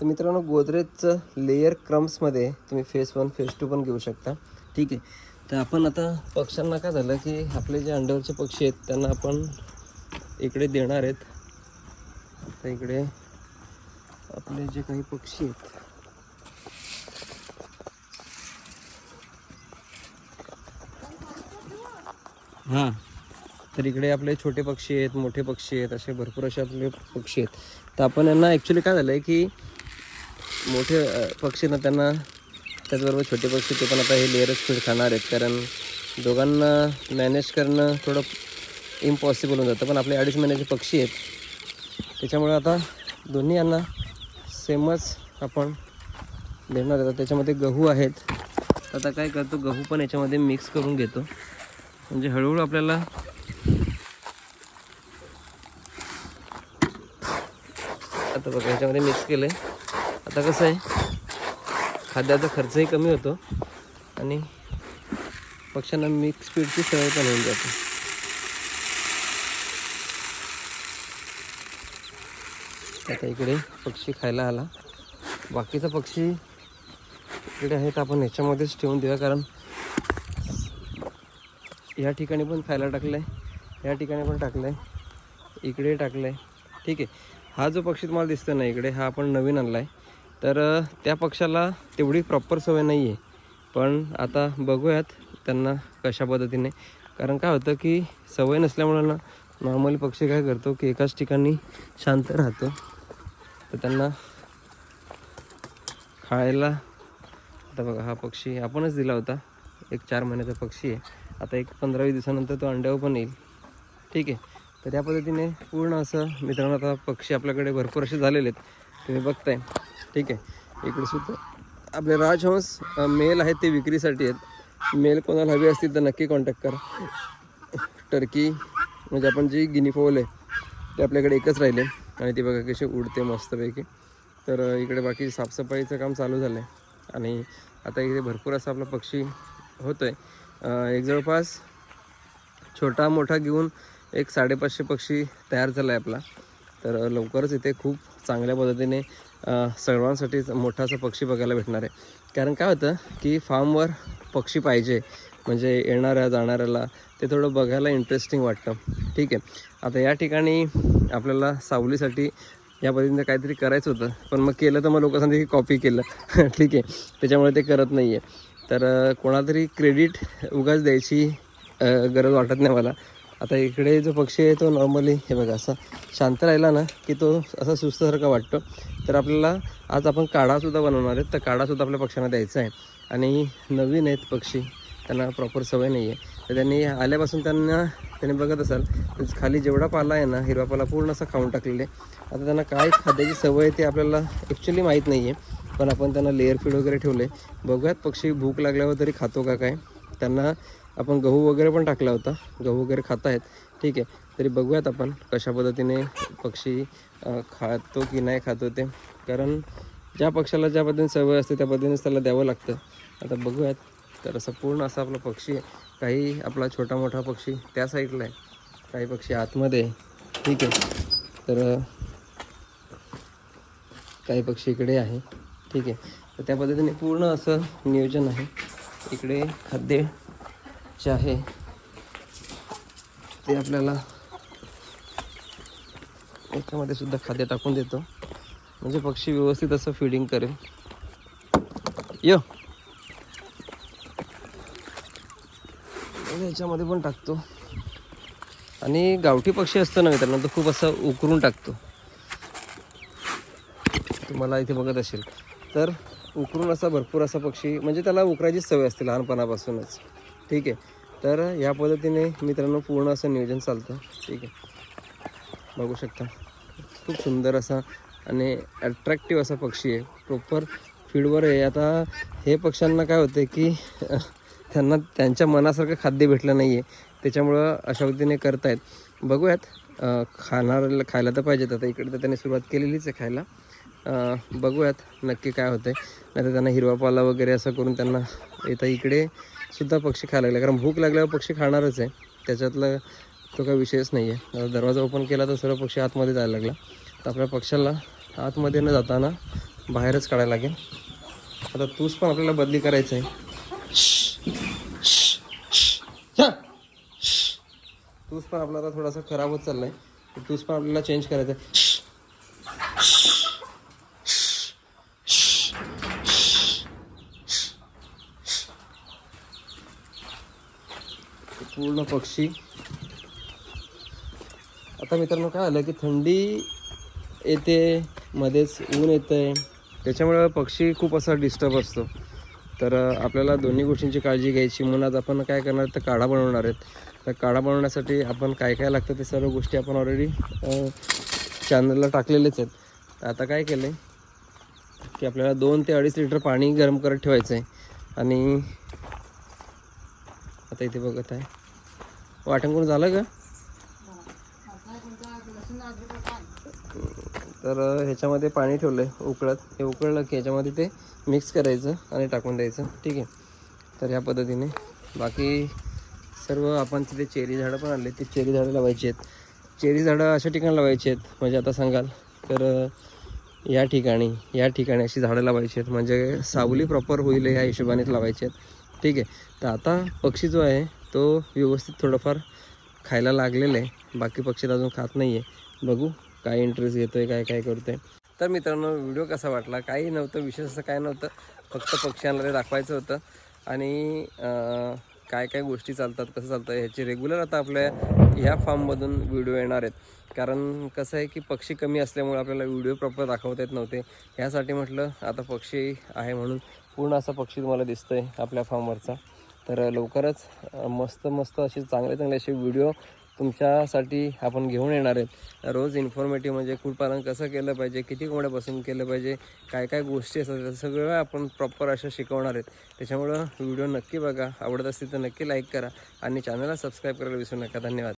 तर मित्रांनो गोदरेजचं लेयर क्रम्समध्ये तुम्ही फेस वन फेस टू पण घेऊ शकता. ठीक आहे. तर आपण आता पक्ष्यांना काय झालं की आपले जे अंड्यावरचे पक्षी आहेत त्यांना आपण इकडे देणार आहेत. तर इकडे आपले जे काही पक्षी आहेत हां तर इकडे आपले छोटे पक्षी आहेत मोठे पक्षी आहेत असे भरपूर असे आपले पक्षी आहेत. तर आपण यांना ॲक्च्युली काय झालं आहे की मोठे पक्षी ना त्यांना त्याचबरोबर छोटे पक्षी ते पण आता हे लेअरच फीड खाणार आहेत. कारण दोघांना मॅनेज करणं थोडं इम्पॉसिबल होऊन जातं. पण आपले अडीच महिन्याचे पक्षी आहेत. त्याच्यामुळे आता दोन्ही यांना सेमच आपण देणार आहोत. त्याच्यामध्ये गहू आहेत. आता काय करतो गहू पण याच्यामध्ये मिक्स करून घेतो. म्हणजे हळूहळू आपल्याला आता बघा याच्यामध्ये मिक्स केलं आहे आता कसं आहे खाद्याचा खर्चही कमी होतो आणि पक्ष्यांना मिक्स फीडची सवय पण होऊन जाते. आता इकडे पक्षी खायला आला. बाकीचा पक्षी इकडे आहेत आपण ह्याच्यामध्येच ठेवून देऊया कारण या ठिकाणी पण खायला टाकलं आहे या ठिकाणी पण टाकलं आहे इकडे टाकलं आहे ठीक आहे. हा जो पक्षी तुम्हाला दिसतो ना इकडे हा आपण नवीन आणला आहे तर त्या पक्षाला तेवढी प्रॉपर सवय नाही आहे पण आता बघूयात त्यांना कशा पद्धतीने. कारण काय होतं की सवय नसल्यामुळं ना नॉर्मली पक्षी काय करतो की एकाच ठिकाणी शांत राहतो. तर त्यांना खायला आता बघा हा पक्षी आपणच दिला होता. एक चार महिन्याचा पक्षी आहे. आता एक पंधरावीस दिवसानंतर तो अंड्यावर पण येईल. ठीक आहे. तर त्या पद्धतीने पूर्ण असं मित्रांनो आता पक्षी आपल्याकडे भरपूर असे झालेले आहेत. तुम्ही बघताय. ठीक आहे. इकडे सुद्धा आपले राजहंस मेल आहेत ते विक्रीसाठी आहेत. मेल कोणाला हवी असतील तर नक्की कॉन्टॅक्ट करा. टर्की म्हणजे आपण जी गिनीफोल आहे ते आपल्याकडे एकच राहिले. आणि ती बघा कशी उडते मस्तपैकी. तर इकडे बाकी साफसफाईचं काम चालू झालं आहे आणि आता इकडे भरपूर असा आपला पक्षी होतो आहे एक जवळपास छोटा मोठा घेऊन एक साडेपाचशे पक्षी तयार झाला आहे आपला. तर लवकरच इथे खूप चांगल्या पद्धतीने सर्वांसाठीच मोठा असा पक्षी बघायला भेटणार आहे. कारण काय होतं की फार्मवर पक्षी पाहिजे म्हणजे येणाऱ्या जाणाऱ्याला ते थोडं बघायला इंटरेस्टिंग वाटतं. ठीक आहे. आता या ठिकाणी आपल्याला सावलीसाठी या पद्धतीनं काहीतरी करायचं होतं. पण मग केलं तर मग लोक सांगते की कॉपी केलं. ठीक आहे. त्याच्यामुळे ते करत नाही आहे तर कोणातरी क्रेडिट उगाच द्यायची गरज वाटत नाही मला. आता इकडे जो पक्षी आहे तो नॉर्मली हे बघा असा शांत राहिला ना की तो असा सुस्तसारखा वाटतो. तर आपल्याला आज आपण काढासुद्धा बनवणार आहेत. तर काढासुद्धा आपल्या पक्ष्यांना द्यायचा आहे. आणि नवीन आहेत पक्षी. त्यांना प्रॉपर सवय नाही आहे तर त्यांनी आल्यापासून त्यांना त्यांनी बघत असाल खाली जेवढा पाला आहे ना हिरवा पाला पूर्ण असा खाऊन टाकलेला आहे. आता त्यांना काय खाद्याची सवय आहे ते आपल्याला ॲक्च्युली माहीत नाही आहे पण आपण त्यांना लेअर फीड वगैरे ठेवले बघूयात पक्षी भूक लागल्यावर तरी खातो का काय? त्यांना आपण गहू वगैरे पण टाकला होता. गहू वगैरे खात आहेत ठीक आहे. तरी बघूयात आपण कशा पद्धतीने पक्षी खातो की नाही खातो ते. कारण ज्या पक्षाला ज्या पद्धतीने सवय असते त्या पद्धतीनेच त्याला द्यावं लागतं. आता बघूयात. तर असं पूर्ण असा आपला पक्षी आहे. काही आपला छोटा मोठा पक्षी त्या साईडला आहे. काही पक्षी आतमध्ये आहे. ठीक आहे. तर काही पक्षी इकडे आहे. ठीक आहे. तर त्या पद्धतीने पूर्ण असं नियोजन आहे. इकडे खाद्य जे आहे ते आपल्याला याच्यामध्ये सुद्धा खाद्य टाकून देतो. म्हणजे पक्षी व्यवस्थित असं फिडिंग करेल. यो. याच्यामध्ये पण टाकतो. आणि गावठी पक्षी असतो ना मित्रांनो तो खूप असं उकरून टाकतो. तुम्हाला इथे बघत असेल. तर उकरून असा भरपूर असा पक्षी म्हणजे त्याला उकरायची सवय असते लहानपणापासूनच. ठीक आहे. तर या पद्धतीने मित्रांनो पूर्ण असं नियोजन चालतं. ठीक आहे. बघू शकता. खूप सुंदर असा आणि अट्रॅक्टिव्ह असा पक्षी आहे. प्रॉपर फीडवर आहे. आता हे पक्ष्यांना काय होतं की त्यांना त्यांच्या मनासारखं खाद्य भेटलं नाही आहे त्याच्यामुळं अशा पद्धतीने करतायत. बघूयात. खाणार खायला तर पाहिजेत. आता इकडे तर त्यांनी सुरुवात केलेलीच आहे खायला. बघूयात नक्की काय होतं नाही तर त्यांना हिरवा पाला वगैरे असं करून त्यांना येतं इकडे. सुद्धा पक्षी खायला लागले. कारण भूक लागल्यावर पक्षी खाणारच आहे. त्याच्यातलं तो काही विषयच नाही आहे दरवाजा ओपन केला तर सर्व पक्षी आतमध्ये जायला लागला. तर आपल्या पक्षाला आतमध्ये न जाताना बाहेरच काढायला लागेल. आता तूस पण आपल्याला बदली करायचं आहे तूच तूस पण आपला आता थोडासा खराब होत चाललाय. तर तूस पण आपल्याला चेंज करायचं आहे पूर्ण पक्षी. आता मित्रांनो काय झालं की थंडी येते मध्येच ऊन येतंय. त्याच्यामुळे पक्षी खूप असा डिस्टर्ब असतो. तर आपल्याला दोन्ही गोष्टींची काळजी घ्यायची. म्हणून आज आपण काय करणार तर काढा बनवणार आहेत. तर काढा बनवण्यासाठी आपण काय काय लागतं ते सर्व गोष्टी आपण ऑलरेडी चॅनलला टाकलेलेच आहेत. आता काय केलं आहे की आपल्याला दोन ते अडीच लिटर पाणी गरम करत ठेवायचं आहे आणि आता इथे बघत आहे. वाटण करून झालं का? तर ह्याच्यामध्ये पाणी ठेवलं आहे उकळत. हे उकळलं की ह्याच्यामध्ये ते मिक्स करायचं आणि टाकून द्यायचं. ठीक आहे? तर ह्या पद्धतीने. बाकी सर्व आपण तिथे चेरी झाडं पण आणले ते चेरी झाडं लावायची आहेत. चेरी झाडं अशा ठिकाणी लावायची आहेत म्हणजे आता सांगाल. तर या ठिकाणी या ठिकाणी अशी झाडं लावायची आहेत. म्हणजे सावली प्रॉपर होईल या हिशोबानेच लावायची आहेत. ठीक आहे? तर आता पक्षी जो आहे तो व्यवस्थित थोडंफार खायला लागलेलं आहे. बाकी पक्षी तर अजून खात नाही आहे बघू काय इंटरेस्ट घेतो आहे काय काय करतो आहे तर मित्रांनो व्हिडिओ कसा वाटला? काही नव्हतं विशेष असं काय नव्हतं. फक्त पक्ष्यांना ते दाखवायचं होतं. आणि काय काय गोष्टी चालतात कसं चालतं ह्याचे रेग्युलर आता आपल्या ह्या फार्ममधून व्हिडिओ येणार आहेत. कारण कसं आहे की पक्षी कमी असल्यामुळे आपल्याला व्हिडिओ प्रॉपर दाखवता येत नव्हते. ह्यासाठी म्हटलं आता पक्षी आहे म्हणून पूर्ण असा पक्षी तुम्हाला दिसतोय आपल्या फार्मवरचा तर लवकरच मस्त मस्त असे चांगले चांगले असे व्हिडिओ तुमच्यासाठी आपण घेऊन येणार आहेत रोज इन्फॉर्मेटिव्ह म्हणजे कुक्कुटपालन कसं केलं पाहिजे किती कोंबड्यापासून केलं पाहिजे काय काय गोष्टी असतात त्या सगळं आपण प्रॉपर अशा शिकवणार आहेत. त्याच्यामुळं व्हिडिओ नक्की बघा. आवडत असतील तर नक्की लाईक करा आणि चॅनलला सबस्क्राईब करायला विसरू नका. धन्यवाद.